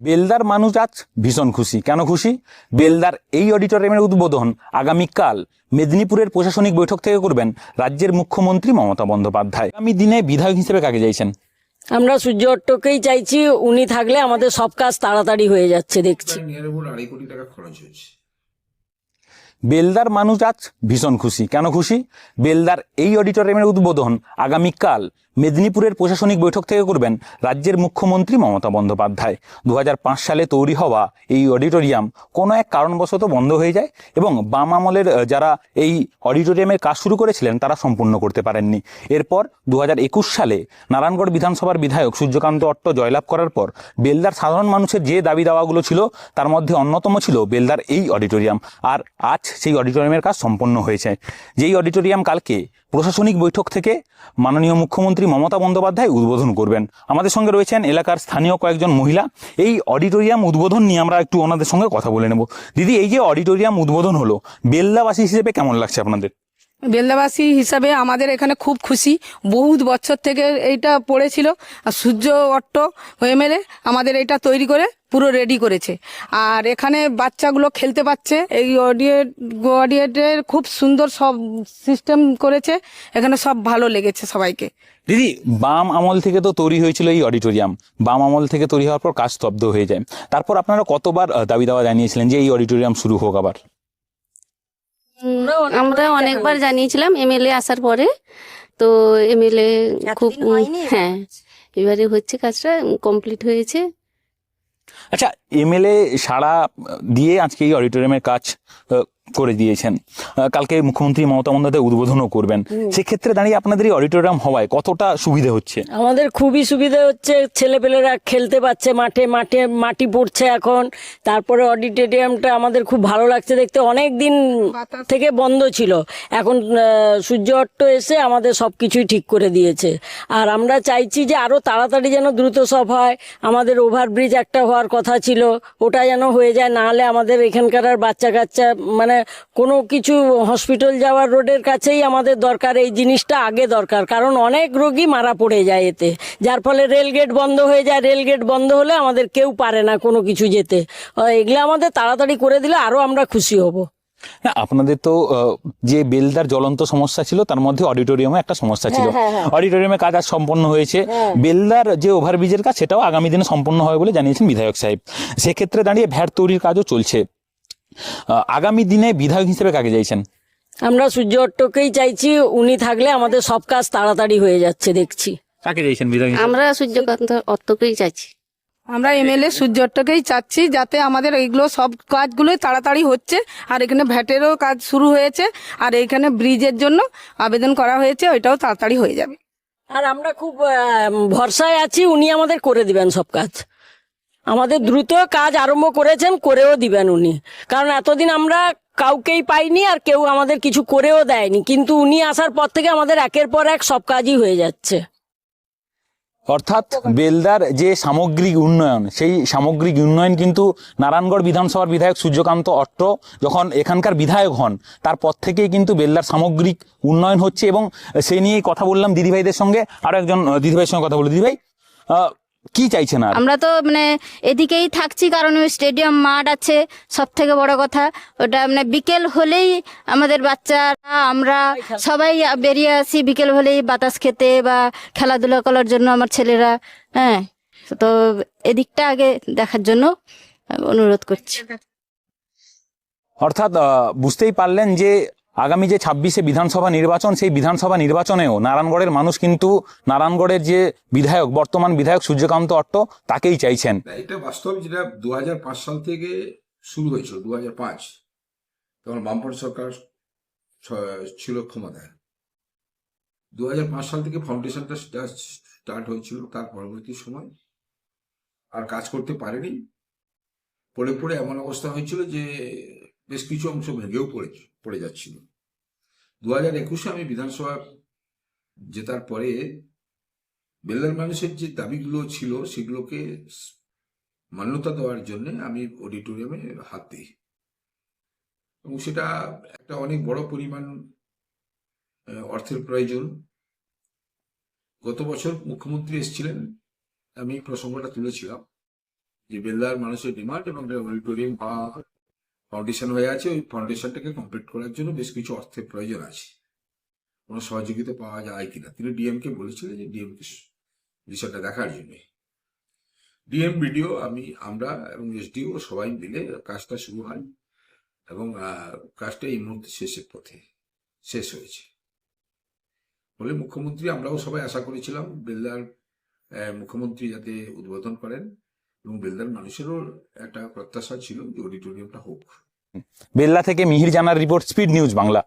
বেলদার মানুষ আজ ভীষণ খুশি। কেন খুশি? বেলদার এই অডিটোরিয়ামের উদ্বোধন আগামীকাল মেদিনীপুরের প্রশাসনিক বৈঠক থেকে করবেন রাজ্যের মুখ্যমন্ত্রী মমতা বন্দ্যোপাধ্যায়। আগামী দিনে বিধায়ক হিসেবে কাকে চাইছেন? আমরা সূর্য অট্টকেই চাইছি উনি থাকলে আমাদের সব কাজ তাড়াতাড়ি হয়ে যাচ্ছে দেখছি। বেলদার মানুষ আজ ভীষণ খুশি। কেন খুশি? বেলদার এই অডিটোরিয়ামের উদ্বোধন আগামীকাল মেদিনীপুরের প্রশাসনিক বৈঠক থেকে করবেন রাজ্যের মুখ্যমন্ত্রী মমতা বন্দ্যোপাধ্যায়। দু হাজার পাঁচ সালে তৈরি হওয়া এই অডিটোরিয়াম কোনো এক কারণবশত বন্ধ হয়ে যায় এবং বাম আমলের যারা এই অডিটোরিয়ামের কাজ শুরু করেছিলেন তারা সম্পূর্ণ করতে পারেননি। এরপর দু হাজার একুশ সালে নারায়ণগড় বিধানসভার বিধায়ক সূর্যকান্ত অট্ট জয়লাভ করার পর বেলদার সাধারণ মানুষের যে দাবি দাওয়াগুলো ছিল তার মধ্যে অন্যতম ছিল বেলদার এই অডিটোরিয়াম। আর আজ সেই অডিটোরিয়ামের কাজ সম্পন্ন হয়েছে। যেই অডিটোরিয়াম কালকে প্রশাসনিক বৈঠক থেকে মাননীয় মুখ্যমন্ত্রী মমতা বন্দ্যোপাধ্যায় উদ্বোধন করবেন। আমাদের সঙ্গে রয়েছেন এলাকার স্থানীয় কয়েকজন মহিলা। এই অডিটোরিয়াম উদ্বোধন নিয়ে আমরা একটু ওনাদের সঙ্গে কথা বলে নেব। দিদি, এই যে অডিটোরিয়াম উদ্বোধন হলো, বেল্লাবাসী হিসেবে কেমন লাগছে আপনাদের? বেলদাবাসী হিসাবে আমাদের এখানে খুব খুশি। বহুত বছর থেকে এইটা পড়েছিল সূর্য অট্ট হয়ে এমএলএ আমাদের এটা তৈরি করে পুরো রেডি করেছে। আর এখানে বাচ্চাগুলো খেলতে পাচ্ছে এই অডিয়েট অডিয়েটের খুব সুন্দর সব সিস্টেম করেছে, এখানে সব ভালো লেগেছে সবাইকে। দিদি, বাম আমল থেকে তো তৈরি হয়েছিল এই অডিটোরিয়াম বাম আমল থেকে তৈরি হওয়ার পর কাজ স্তব্ধ হয়ে যায়। তারপর আপনারা কতবার দাবি দাওয়া জানিয়েছিলেন যে এই অডিটোরিয়াম শুরু হোক আবার? আমরা অনেকবার জানিয়েছিলাম এমএলএ আসার পরে। তো এমএলএ খুব হ্যাঁ এবারে হচ্ছে কাজটা কমপ্লিট হয়েছে। আচ্ছা এমএলএ সারা দিয়ে আজকে এই অডিটোরিয়ামের কাজ করে দিয়েছেন। কালকে মুখ্যমন্ত্রী মমতা বন্দ্যোপাধ্যায় উদ্বোধনও করবেন। সেক্ষেত্রে দাঁড়িয়ে আপনাদের এই অডিটোরিয়াম হওয়ায় কতটা সুবিধে হচ্ছে? আমাদের খুবই সুবিধা হচ্ছে ছেলেপেলেরা খেলতে পাচ্ছে মাঠে মাঠে মাটি পড়ছে এখন। তারপরে অডিটোরিয়ামটা আমাদের খুব ভালো লাগছে দেখতে। অনেক দিন থেকে বন্ধ ছিল। এখন সূর্য অট্ট এসে আমাদের সব কিছুই ঠিক করে দিয়েছে। আর আমরা চাইছি যে আরও তাড়াতাড়ি যেন দ্রুত সব হয়। আমাদের ওভারব্রিজ একটা হওয়ার কথা ছিল। ওটা যেন হয়ে যায় নাহলে আমাদের এখানকার আর বাচ্চা কাচ্চা মানে কোনো কিছু হসপিটাল যাওয়ার রোডের কাছেই আমাদের দরকার এই জিনিসটা আগে দরকার। কারণ অনেক রোগী মারা পড়ে যায় এতে। যার ফলে রেলগেট বন্ধ হয়ে যায়। রেলগেট বন্ধ হলে আমাদের কেউ পারে না কোনো কিছু যেতে। এগুলো আমাদের তাড়াতাড়ি করে দিলে আরও আমরা খুশি হব। না আপনাদের তো যে বেলদার জ্বলন্ত সমস্যা ছিল তার মধ্যে অডিটোরিয়ামে একটা সমস্যা ছিল। হ্যাঁ, হ্যাঁ, অডিটোরিয়ামে কাজ আজ সম্পন্ন হয়েছে। বেলদার যে ওভারব্রিজের কাজ সেটাও আগামী দিনে সম্পন্ন হবে বলে জানিয়েছেন বিধায়ক সাহেব। সেক্ষেত্রে দাঁড়িয়ে ভ্যাট তৈরির কাজও চলছে। আগামী দিনে বিধায়ক হিসেবে কাকে চাইছেন? আমরা সূর্য অট্টকেই চাইছি উনি থাকলে আমাদের সব কাজ তাড়াতাড়ি হয়ে যাচ্ছে দেখছি। কাকে চাইছেন বিধায়ক আমরা সূর্যকান্ত অর্থকেই চাইছি। আমরা এমএলএ সূর্য অট্টকেই চাচ্ছি যাতে আমাদের এইগুলো সব কাজগুলোই তাড়াতাড়ি হচ্ছে আর এখানে ভ্যাটেরও কাজ শুরু হয়েছে আর এইখানে ব্রিজের জন্য আবেদন করা হয়েছে ওইটাও তাড়াতাড়ি হয়ে যাবে। আর আমরা খুব আহ, ভরসায় আছি উনি আমাদের করে দিবেন সব কাজ। আমাদের দ্রুত কাজ আরম্ভ করেছেন, করেও দিবেন উনি। কারণ এতদিন আমরা কাউকেই পাইনি আর কেউ আমাদের কিছু করেও দেয়নি। কিন্তু উনি আসার পর থেকে আমাদের একের পর এক সব কাজই হয়ে যাচ্ছে। অর্থাৎ বেলদার যে সামগ্রিক উন্নয়ন, সেই সামগ্রিক উন্নয়ন কিন্তু নারায়ণগড় বিধানসভার বিধায়ক সূর্যকান্ত অট্ট যখন এখানকার বিধায়ক হন তারপর থেকেই কিন্তু বেলদার সামগ্রিক উন্নয়ন হচ্ছে এবং সেই নিয়েই কথা বললাম দিদিভাইদের সঙ্গে। আরও একজন দিদিভাইয়ের সঙ্গে কথা বলি। দিদিভাই কি চাইছেন আর? আমরা তো মানে এদিকেই থাকছি কারণ ওই স্টেডিয়াম মাঠ আছে সব থেকে বড় কথা। ওটা মানে বিকেল হলেই আমাদের বাচ্চারা আমরা সবাই বেরিয়ে আসি বিকেল হলেই বাতাস খেতে বা খেলাধুলা করার জন্য আমার ছেলেরা হ্যাঁ। তো এদিকটা আগে দেখার জন্য অনুরোধ করছি। অর্থাৎ বুঝতেই পারলেন যে আগামী যে ছাব্বিশে বিধানসভা নির্বাচন, সেই বিধানসভা নির্বাচনেও নারায়ণগড়ের মানুষ কিন্তু নারায়ণগড়ের যে বিধায়ক, বর্তমান বিধায়ক সূর্যকান্ত অট্ট, তাকেই চাইছেন। এটা বাস্তব যেটা দু হাজার পাঁচ সাল থেকে শুরু হয়েছিল দু হাজার পাঁচ। তখন বামপন্থী সরকার ছিল ক্ষমতায়। দুই হাজার পাঁচ সাল থেকে ফাউন্ডেশনটা স্টার্ট হয়েছিল তার পরবর্তী সময়। আর কাজ করতে পারেনি। পড়ে পড়ে এমন অবস্থা হয়েছিল যে বেশ কিছু অংশ ভেঙেও পড়ে পড়ে যাচ্ছিল। দু হাজার একুশে আমি বিধানসভা জেতার পরে বেলার মানুষের যে দাবিগুলো ছিল, সেগুলোকে মান্যতা দেওয়ার জন্য আমি অডিটোরিয়ামে হাত দিই। এবং সেটা একটা অনেক বড় পরিমাণ অর্থের প্রয়োজন। গত বছর মুখ্যমন্ত্রী এসেছিলেন, আমি প্রসঙ্গটা তুলেছিলাম যে বেলদার মানুষের ডিমান্ড এবং অডিটোরিয়াম বা ফাউন্ডেশন হয়ে আছে, ওই ফাউন্ডেশনটাকে কমপ্লিট করার জন্য বেশ কিছু অর্থের প্রয়োজন আছে। কোনো সহযোগিতা পাওয়া যায় কিনা? তিনি ডিএমকে বলেছিলেন যে ডিএমকে বিষয়টা দেখার জন্য। ডিএম বিডিও আমি, আমরা এবং এসডিও সবাই মিলে কাজটা শুরু হয় এবং কাজটা এই মুহূর্তে শেষের পথে শেষ হয়েছে। বলে মুখ্যমন্ত্রী, আমরাও সবাই আশা করেছিলাম, বেলদার মুখ্যমন্ত্রী যাতে উদ্বোধন করেন। এবং বেলদার মানুষেরও একটা প্রত্যাশা ছিল যে অডিটোরিয়ামটা হোক। বেল্লা থেকে মিহির জানার রিপোর্ট স্পিড নিউজ বাংলা।